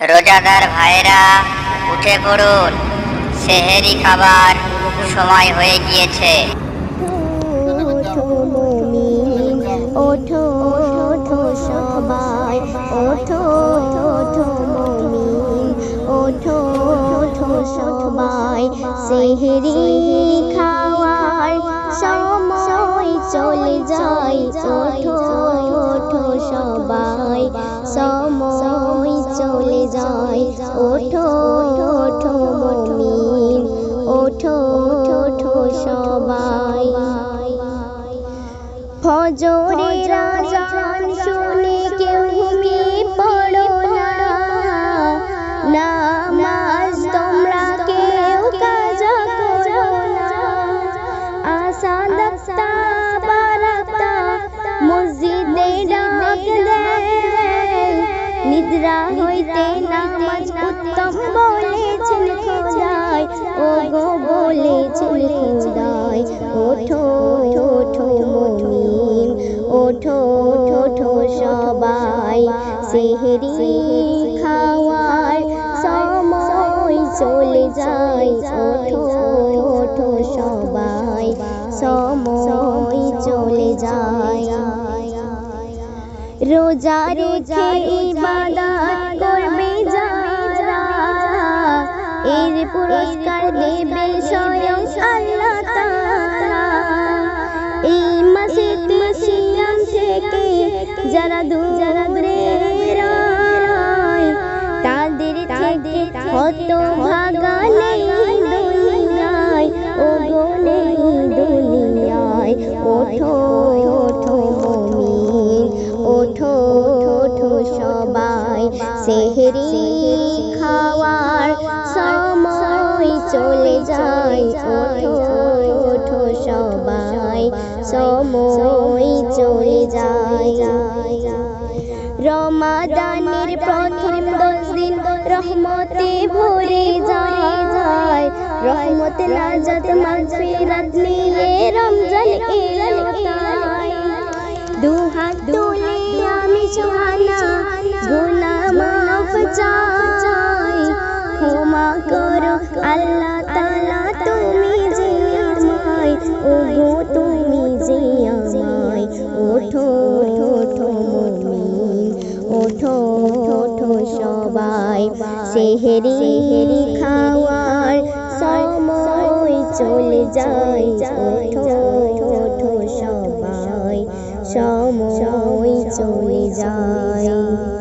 রোজাদার ভাইরা উঠে পড়ুন। সেহেরি খাবার সময় হয়ে গিয়েছে। ওঠো ওঠো সবাই, ওঠো ওঠো মুমিন সেহরি খাওয়ার সময় চলে যায়, ওঠো ওঠো সবাই। সময় যায়। ওঠো ওঠো মমিন ওঠো ওঠো সবাই। ফজরে রাজান শুনে কেউ নিদ্রা হইতে নামাজ উত্তম বলেছেন খোদাই। ও গো বলেছেন খোদাই, ওঠো ওঠো মুমিন ওঠো ওঠো সবাই। সেহরি খাওয়ার সময় চলে যায়, ওঠো ওঠো সবাই। সময় চলে যায় রোজা রেখে ইবাদত করবে যারা। এর পুরস্কার দেবে স্বয়ং আল্লাহ তাআলা। এই মাসে সিয়াম থেকে যারা দূরে তাদের থেকে কত সেহরি খাওয়ার সময় চলে যায়, ওঠো সবাই, সময় চলে যায়। রমাদানের প্রথম দশ দিন রহমতে ভরে যায়, রহমত নাজাত মাগফিরাত নিয়ে রমজান এলো তাই। আল্লাহ তাআলা তুমি যে আমায় ওগো তুমি যে আমায় ওঠো ওঠো মুমিন ওঠো ওঠো, সবাই। সেহেরি খাওয়ার সময়, চলে যায় ওঠো ওঠো, সবাই। সময় চলে যায়।